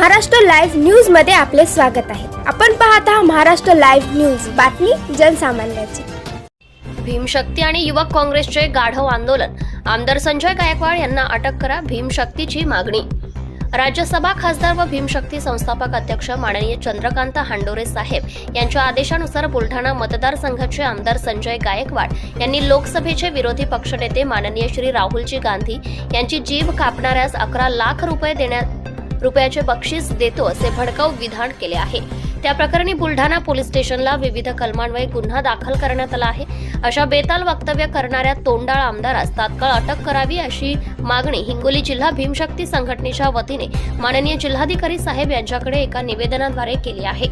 Maharashtra live न्यूजमध्ये आपले स्वागत आहे. आपण पाहत आहात महाराष्ट्र लाईव्ह न्यूज. बातमी जनसामान्याची. भीमशक्ती आणि युवक काँग्रेसचे गाढव आंदोलन. आमदार संजय गायकवाड यांना अटक करा भीमशक्तीची मागणी. राज्यसभा खासदार व भीमशक्ती संस्थापक अध्यक्ष माननीय चंद्रकांत हांडोरे साहेब यांच्या आदेशानुसार बुलढाणा मतदारसंघाचे आमदार संजय गायकवाड यांनी लोकसभेचे विरोधी पक्षनेते माननीय श्री राहुलजी गांधी यांची जीभ कापणाऱ्यास अकरा लाख रुपये देण्यात रुपयाचे बक्षीस देतो असे भडकाऊ विधान केले आहे. त्या प्रकरणी बुलढाणा पोलीस स्टेशनला विविध कलमान्वये गुन्हा दाखल करण्यात आला आहे. अशा बेताल वक्तव्य करणाऱ्या तोंडाळ आमदारास तात्काळ अटक करावी अशी मागणी हिंगोली जिल्हा भीमशक्ती संघटनेच्या वतीने माननीय जिल्हाधिकारी साहेब यांच्याकडे एका निवेदनाद्वारे केली आहे.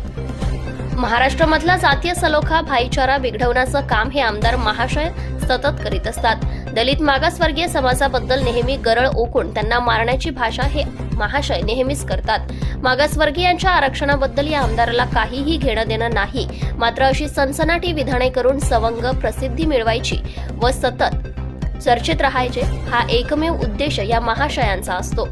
महाराष्ट्रामधला जातीय सलोखा भाईचारा बिघडवण्याचं काम हे आमदार महाशय सतत करीत असतात. दलित मागासवर्गीय समाजाबद्दल नेहमी गरळ ओकून त्यांना मारण्याची भाषा हे महाशय नेहमीच करतात. मागासवर्गीयांच्या आरक्षणाबद्दल या आमदाराला काहीही घेणं देणं नाही. मात्र अशी सनसनाटी विधाने करून सवंग प्रसिद्धी मिळवायची व सतत चर्चेत राहायचे हा एकमेव उद्देश या महाशयांचा असतो.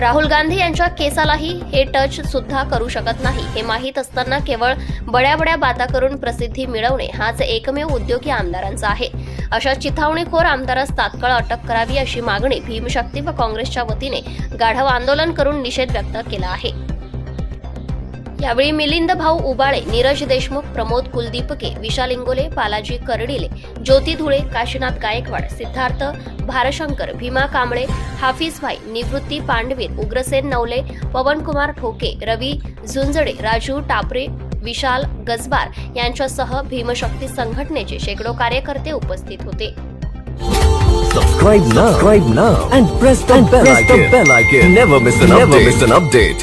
राहुल गांधी यांच्या केसालाही हे टच सुद्धा करू शकत नाही. हे माहीत असताना केवळ बड्या बड्या बाता करून प्रसिद्धी मिळवणे हाच एकमेव उद्योग या आमदारांचा आहे. अशा चिथावणीखोर आमदारास तात्काळ अटक करावी अशी मागणी भीमशक्ती व काँग्रेसच्या वतीने गाढव आंदोलन करून निषेध व्यक्त केला आहे. यावेळी मिलिंद भाऊ उबाळे नीरज देशमुख प्रमोद कुलदीपके विशाल इंगोले बालाजी करडिले ज्योती धुळे काशीनाथ गायकवाड सिद्धार्थ भारशंकर भीमा कांबळे हाफिज भाई निवृत्ती पांडवीर उग्रसेन नवले पवनकुमार ठोके रवी झुंजडे राजू टापरे विशाल गजबार यांच्यासह भीमशक्ती संघटनेचे शेकडो कार्यकर्ते उपस्थित होते Subscribe now. Subscribe now and press the bell icon. Never miss an update. Never miss an update.